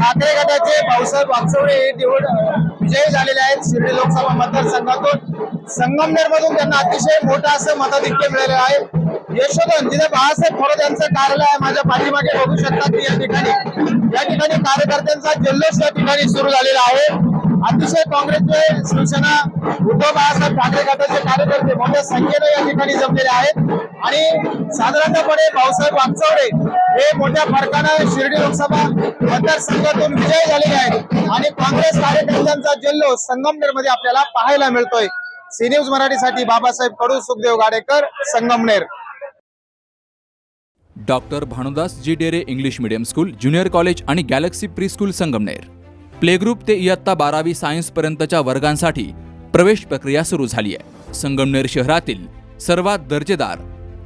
ठाकरे गटाचे भाऊसाहेब वागचौडे हे निवड विजयी झालेले आहेत शिर्डी लोकसभा मतदारसंघातून. संगमनेरमधून त्यांना अतिशय मोठं असं मताधिक्य मिळालेलं आहे. यशोधन जिथे बाळासाहेब थोरात यांचं कार्यालय आहे माझ्या पाठीमागे बघू शकतात या ठिकाणी. या ठिकाणी कार्यकर्त्यांचा जल्लोष या ठिकाणी सुरू झालेला आहे. अतिशय काँग्रेसचे शिवसेना उद्धव बाळासाहेब ठाकरे गटाचे कार्यकर्ते मोठ्या संख्येनं या ठिकाणी जमलेले आहेत. आणि साधारणपणे भाऊसाहेब वागचौडे हे मोठ्या फरकानं शिर्डी लोकसभा मतदारसंघातून विजयी झालेले आहेत. आणि काँग्रेस कार्यकर्त्यांचा जल्लोष संगमनेरमध्ये आपल्याला पाहायला मिळतोय. सी न्यूज मराठीसाठी Babasaheb Kadu Sukhdev Gadekar Sangamner. Doctor Bhanudas ji Dere English medium school junior college आणि Galaxy pre school Sangamner. Play group ते इयत्ता बारावी सायन्स पर्यंतच्या वर्गांसाठी प्रवेश प्रक्रिया सुरू झाली आहे. संगमनेर शहरातील सर्वात दर्जेदार